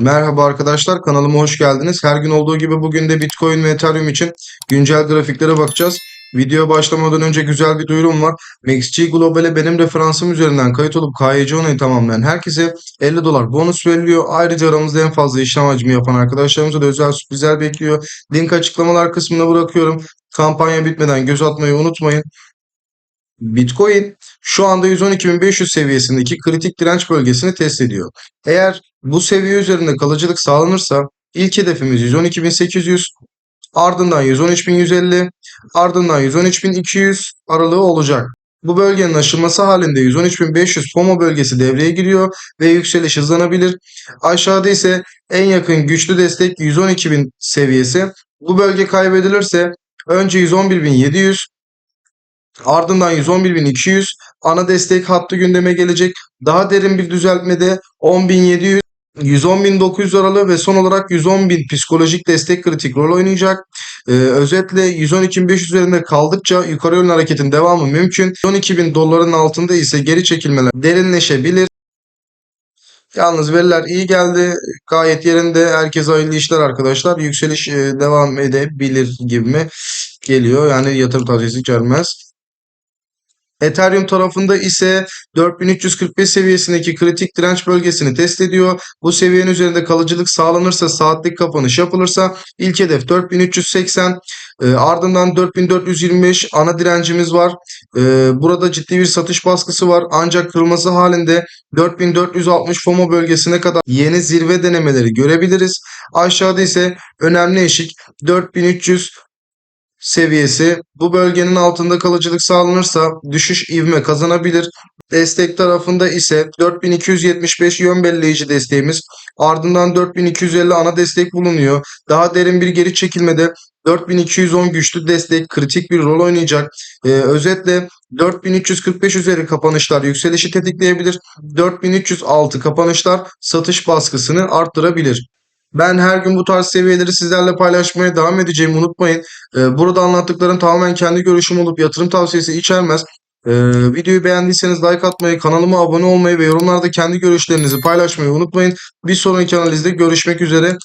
Merhaba arkadaşlar kanalıma hoş geldiniz. Her gün olduğu gibi bugün de Bitcoin ve Ethereum için güncel grafiklere bakacağız. Videoya başlamadan önce güzel bir duyurum var. MaxG Global'e benim referansım üzerinden kayıt olup KYC onayı tamamlayan herkese 50 dolar bonus veriliyor. Ayrıca aramızda en fazla işlem hacmi yapan arkadaşlarımıza da özel sürprizler bekliyor. Link açıklamalar kısmına bırakıyorum. Kampanya bitmeden göz atmayı unutmayın. Bitcoin şu anda 112.500 seviyesindeki kritik direnç bölgesini test ediyor. Eğer bu seviye üzerinde kalıcılık sağlanırsa ilk hedefimiz 112.800, ardından 113.150, ardından 113.200 aralığı olacak. Bu bölgenin aşılması halinde 113.500 FOMO bölgesi devreye giriyor ve yükseliş hızlanabilir. Aşağıda ise en yakın güçlü destek 112.000 seviyesi. Bu bölge kaybedilirse önce 111.700, Ardından 111.200 ana destek hattı gündeme gelecek. Daha derin bir düzeltmede 10.700 110.900 aralığı ve son olarak 110.000 psikolojik destek kritik rol oynayacak. Ee, özetle 112.500 üzerinde kaldıkça yukarı yönlü hareketin devamı mümkün. 112.000 doların altında ise geri çekilmeler derinleşebilir. Yalnız veriler iyi geldi. Gayet yerinde. Herkese hayırlı işler arkadaşlar. Yükseliş e, devam edebilir gibi mi geliyor. Yani yatırım tavsiyesi gelmez. Ethereum tarafında ise 4345 seviyesindeki kritik direnç bölgesini test ediyor. Bu seviyenin üzerinde kalıcılık sağlanırsa saatlik kapanış yapılırsa ilk hedef 4380 e, ardından 4425 ana direncimiz var. E, burada ciddi bir satış baskısı var ancak kırılması halinde 4460 FOMO bölgesine kadar yeni zirve denemeleri görebiliriz. Aşağıda ise önemli eşik 4300 seviyesi bu bölgenin altında kalıcılık sağlanırsa düşüş ivme kazanabilir. Destek tarafında ise 4275 yön belirleyici desteğimiz ardından 4250 ana destek bulunuyor. Daha derin bir geri çekilmede 4210 güçlü destek kritik bir rol oynayacak. Ee, özetle 4345 üzeri kapanışlar yükselişi tetikleyebilir. 4306 kapanışlar satış baskısını arttırabilir. Ben her gün bu tarz seviyeleri sizlerle paylaşmaya devam edeceğimi unutmayın. Ee, burada anlattıklarım tamamen kendi görüşüm olup yatırım tavsiyesi içermez. Ee, videoyu beğendiyseniz like atmayı, kanalıma abone olmayı ve yorumlarda kendi görüşlerinizi paylaşmayı unutmayın. Bir sonraki analizde görüşmek üzere.